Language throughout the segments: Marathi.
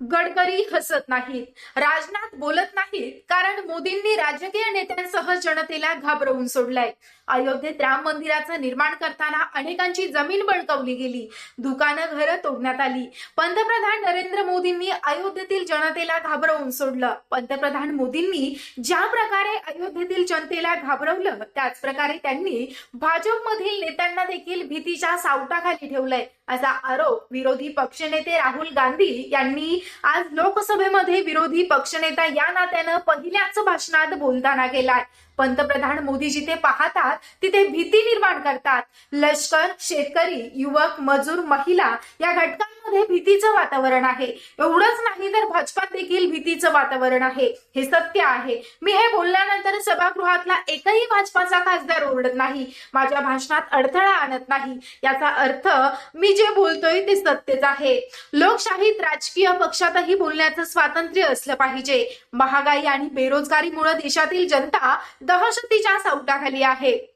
गडकरी हसत नाहीत राजनाथ बोलत नाहीत कारण मोदींनी राजकीय नेत्यांसह जनतेला घाबरवून सोडलाय. अयोध्येत राम मंदिराचं निर्माण करताना अनेकांची जमीन बळकवली गेली. दुकानं घरं तोडण्यात आली. पंतप्रधान नरेंद्र मोदींनी अयोध्येतील जनतेला घाबरवून सोडलं. पंतप्रधान मोदींनी ज्या प्रकारे अयोध्येतील जनतेला घाबरवलं त्याच प्रकारे त्यांनी भाजपमधील नेत्यांना देखील भीतीच्या सावटाखाली ठेवलंय. असा आरोप विरोधी पक्षनेते राहुल गांधी यांनी आज लोकसभेमध्ये विरोधी पक्षनेता या नात्यानं पहिल्याच भाषणात बोलताना केलाय. पंतप्रधान मोदी जिथे पाहतात तिथे भीती निर्माण करतात. लष्कर शेतकरी युवक मजूर महिला या घटकांमध्ये भीतीचं वातावरण आहे. एवढंच नाही तर भाजपात देखील भीतीचं वातावरण आहे. हे सत्य आहे. मी हे बोलल्यानंतर सभागृहातला एकही भाजपाचा खासदार ओरडत नाही. माझ्या भाषणात अडथळा आणत नाही. याचा अर्थ मी जे बोलतोय ते सत्यच आहे. लोकशाहीत राजकीय पक्षातही बोलण्याचं स्वातंत्र्य असलं पाहिजे. महागाई आणि बेरोजगारीमुळे देशातील जनता दहशतीच्या सावटाखाली आहे.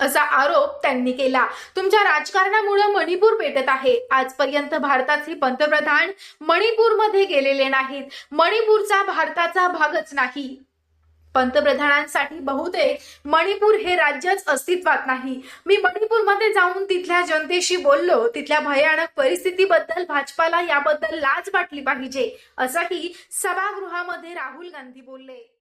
असा आरोप त्यांनी केला. तुमच्या राजकारणामुळे मणिपूर पेटत आहे. आजपर्यंत भारताचे पंतप्रधान मणिपूरमध्ये गेलेले नाहीत. मणिपूरचा भारताचा भागच नाही. पंतप्रधानांसाठी बहुतेक मणिपूर हे राज्यच अस्तित्वात नाही. मी मणिपूरमध्ये जाऊन तिथल्या जनतेशी बोललो. तिथल्या भयानक परिस्थितीबद्दल भाजपाला याबद्दल लाज वाटली पाहिजे असंही सभागृहामध्ये राहुल गांधी बोलले.